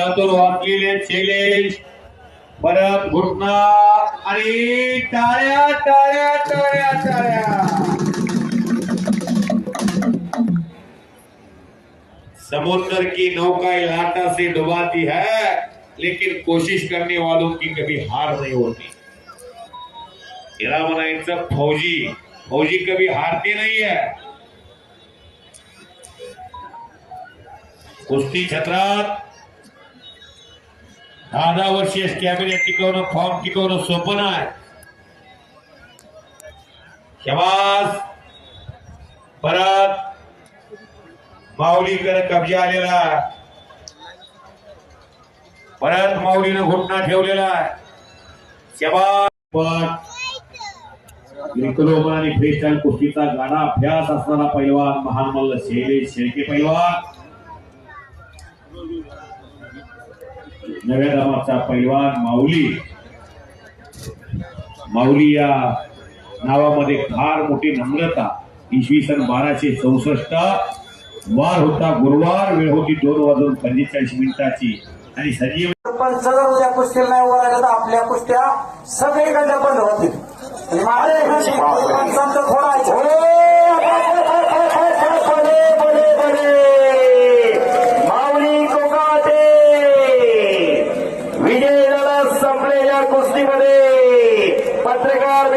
त्यातून वाचलेले घुटना समुद्र की नौका लाटा से डुबाती है, लेकिन कोशिश करने वालों की कभी हार नहीं होती। याला म्हणायचं फौजी फौजी कभी हारते नहीं है। कुश्ती क्षेत्रात दहा दहा वर्षीय कॅबिनेट टिकवणं फॉर्म टिकवणं सोपं नाही शबास परत माऊलीकडे कब्जा आलेला परत माऊलीनं घुटना ठेवलेला आहे। शबास पण आणि फ्रीस्टाईल कुस्तीचा गाडा अभ्यास असणारा पैलवान महान मल्ल शैलेश शेळके पैलवान। नव्या नावाचा पैलवान माऊली. माऊली या नावामध्ये फार मोठी नम्रता. इसवी सन बाराशे चौसष्ट. वार होता गुरुवार वेळ होती दोन वाजून पंचेचाळीस मिनिटाची. आणि सजीव पण सगळं उद्या कुस्तीला नाही उभा राहिला तर आपल्या कुस्त्या सगळीकडे बंद होतील. Costiva de para